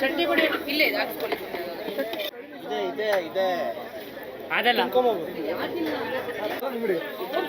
ಚಟ್ನಿ ಪುಡಿ ಇಲ್ಲೇ ಇದೆ ಹಾಕ್ಸ್ಕೊಳ್ಳಿ. ಇದೆ ಅದಲ್ಲ.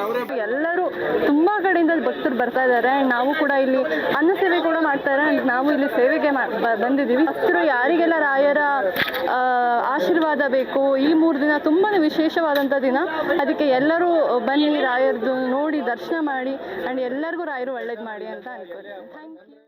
ಅವರೇ ಎಲ್ಲರೂ ತುಂಬಾ ಕಡೆಯಿಂದ ಭಕ್ತರು ಬರ್ತಾ ಇದ್ದಾರೆ. ಆ್ಯಂಡ್ ನಾವು ಕೂಡ ಇಲ್ಲಿ ಅನ್ನ ಸೇವೆ ಕೂಡ ಮಾಡ್ತಾರೆ ನಾವು ಇಲ್ಲಿ ಸೇವೆಗೆ ಬಂದಿದ್ದೀವಿ. ಭಕ್ತರು ಯಾರಿಗೆಲ್ಲ ರಾಯರ ಆ, ಆಶೀರ್ವಾದ ಬೇಕು ಈ ಮೂರು ದಿನ ತುಂಬಾ ವಿಶೇಷವಾದಂಥ ದಿನ. ಅದಕ್ಕೆ ಎಲ್ಲರೂ ಬನ್ನಿ ರಾಯರದು ನೋಡಿ ದರ್ಶನ ಮಾಡಿ ಆ್ಯಂಡ್ ಎಲ್ಲರಿಗೂ ರಾಯರು ಒಳ್ಳೇದು ಮಾಡಿ ಅಂತ ಅನ್ಕೋತೀನಿ ಥ್ಯಾಂಕ್ ಯು